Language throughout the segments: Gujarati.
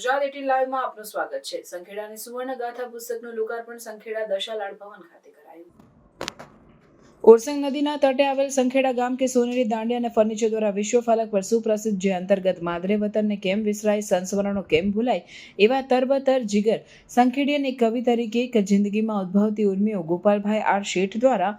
ગુજરાત એટીન લાઈવમાં આપનું સ્વાગત છે. સંખેડાની સુવર્ણ ગાથા પુસ્તકનું લોકાર્પણ સંખેડા દશાલાડ ભવન ખાતે કરાયું. ઓરસંગ નદીના તટે આવેલ સંખેડા ગામ કે સોનેરી દાંડી અને ફર્નિચર દ્વારા વિશ્વ ફલક પર સુપ્રસિદ્ધ જે અંતર્ગત માદરે વતનને કેમ વિસરાય, સંસ્મરણો કેમ ભૂલાય, એવા તરબતર જીગર સંખેડિયન એક કવિ તરીકે એક જિંદગીમાં ઉદ્ભવતી ઉર્મિઓ ગોપાલભાઈ આર શેઠ દ્વારા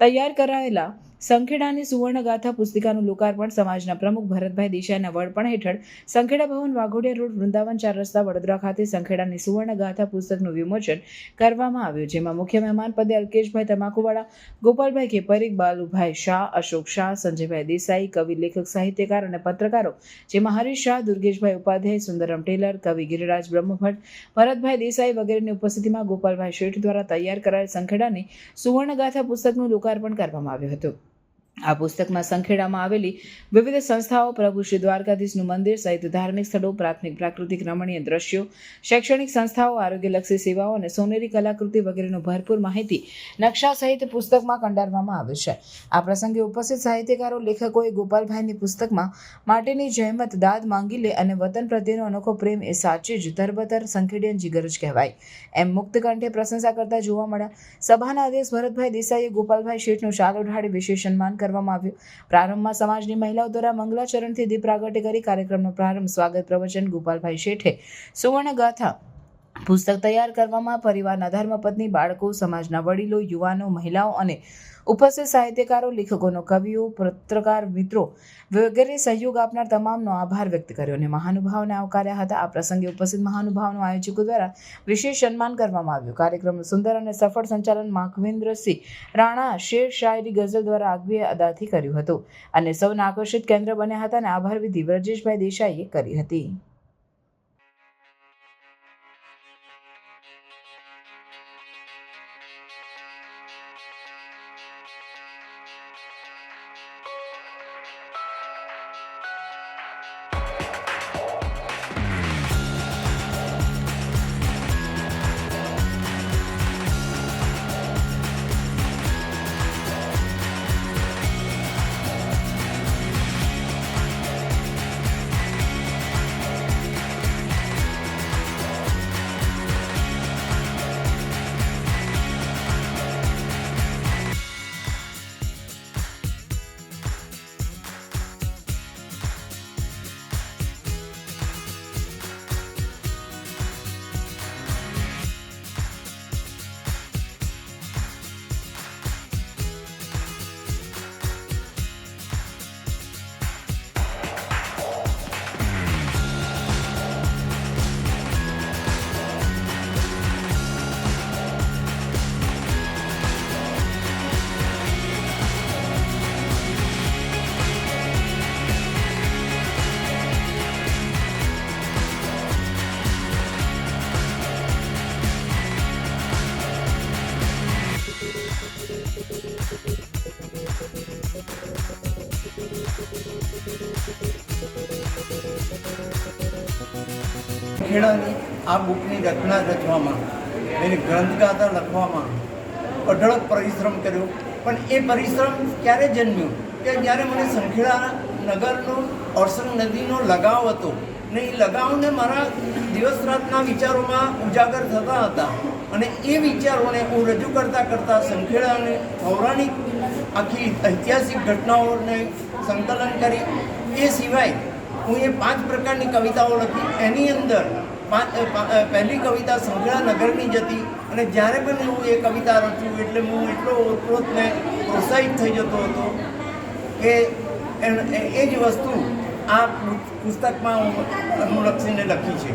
તૈયાર કરાયેલા સંખેડાની સુવર્ણગાથા પુસ્તિકાનું લોકાર્પણ સમાજના પ્રમુખ ભરતભાઈ દેસાઈના વડપણ હેઠળ સંખેડા ભવન વાઘોડિયા રોડ, વૃંદાવન ચાર રસ્તા, વડોદરા ખાતે સંખેડાની સુવર્ણગાથા પુસ્તકનું વિમોચન કરવામાં આવ્યું, જેમાં મુખ્ય મહેમાન પદે અલ્કેશભાઈ તમાકુવાળા, ગોપાલભાઈ ખેપરીક બાલુભાઈ શાહ, અશોક શાહ, સંજયભાઈ દેસાઈ, કવિ લેખક સાહિત્યકાર અને પત્રકારો, જેમાં હરીશ શાહ, દુર્ગેશભાઈ ઉપાધ્યાય, સુંદરમ ટેલર, કવિ ગિરિરાજ બ્રહ્મભટ્ટ, ભરતભાઈ દેસાઈ વગેરેની ઉપસ્થિતિમાં ગોપાલભાઈ શેઠ દ્વારા તૈયાર કરાયેલ સંખેડાની સુવર્ણગાથા પુસ્તકનું લોકાર્પણ કરવામાં આવ્યું હતું. આ પુસ્તકમાં સંખેડામાં આવેલી વિવિધ સંસ્થાઓ, પ્રભુ શ્રી દ્વારકાધીશનું મંદિર સહિત ધાર્મિક સ્થળો, પ્રાથમિક, પ્રાકૃતિક રમણીય દ્રશ્યો, શૈક્ષણિક સંસ્થાઓ, આરોગ્યલક્ષી સેવાઓ અને સોનેરી કલાકૃતિ વગેરેનું ભરપૂર માહિતી નકશા સહિત પુસ્તકમાં કંડારવામાં આવે છે. આ પ્રસંગે ઉપસ્થિત સાહિત્યકારો, લેખકોએ ગોપાલભાઈની પુસ્તકમાં માટેની જહેમત, દાદ માંગી લે અને વતન પ્રત્યેનો અનોખો પ્રેમ એ સાચે જ તરબતર સંખેડિયન જીગર જ કહેવાય. એમ મુક્ત કંઠે પ્રશંસા કરતા જોવા મળ્યા. સભાના અધ્યક્ષ ભરતભાઈ દેસાઈએ ગોપાલભાઈ શેઠનું શાલ ઓઢાડી વિશેષ સન્માન કરવામાં આવ્યું. પ્રારંભમાં સમાજની મહિલાઓ દ્વારા મંગલાચરણથી દીપ પ્રાગટ્ય કરી કાર્યક્રમનો પ્રારંભ સ્વાગત પ્રવચન ગોપાલભાઈ શેઠે. સુવર્ણ ગાથા પુસ્તક તૈયાર કરવામાં પરિવારના ધર્મપત્ની, બાળકો, સમાજના વડીલો, યુવાનો, મહિલાઓ અને ઉપસ્થિત સાહિત્યકારો, લેખકોનો કવિઓ, પત્રકાર, મિત્રો વગેરે સહયોગ આપનાર તમામનો આભાર વ્યક્ત કર્યો અને મહાનુભાવોને આવકાર્યા હતા. આ પ્રસંગે ઉપસ્થિત મહાનુભાવોના આયોજકો દ્વારા વિશેષ સન્માન કરવામાં આવ્યું. કાર્યક્રમનું સુંદર અને સફળ સંચાલન માખવિન્દ્રસિંહ રાણા શેર શાયરી ગઝલ દ્વારા આગવી અદાથી કર્યું હતું અને સૌના આકર્ષિત કેન્દ્ર બન્યા હતા અને આભાર વિધિ વ્રજેશભાઈ દેસાઈએ કરી હતી. ખેડાની આ બુકની રચના રચવામાં, એની ગ્રંથગાથા લખવામાં અઢળક પરિશ્રમ કર્યો. પણ એ પરિશ્રમ ક્યારે જન્મ્યો? કે જ્યારે મને સંખેડા નગરનો, અરસંગ નદીનો લગાવ હતો ને એ લગાવને મારા દિવસ રાતના વિચારોમાં ઉજાગર થતા હતા. અને એ વિચારોને હું રજૂ કરતાં કરતાં સંખેડાને પૌરાણિક આખી ઐતિહાસિક ઘટનાઓને સંકલન કરી. એ સિવાય હું એ પાંચ પ્રકારની કવિતાઓ લખી. એની અંદર પહેલી કવિતા સંખેડા નગરની જ હતી અને જ્યારે પણ હું એ કવિતા રચું એટલે હું એટલો ઓતપ્રોતને પ્રોત્સાહિત થઈ જતો હતો કે એ જ વસ્તુ આ પુસ્તકમાં હું અનુલક્ષીને લખી છે.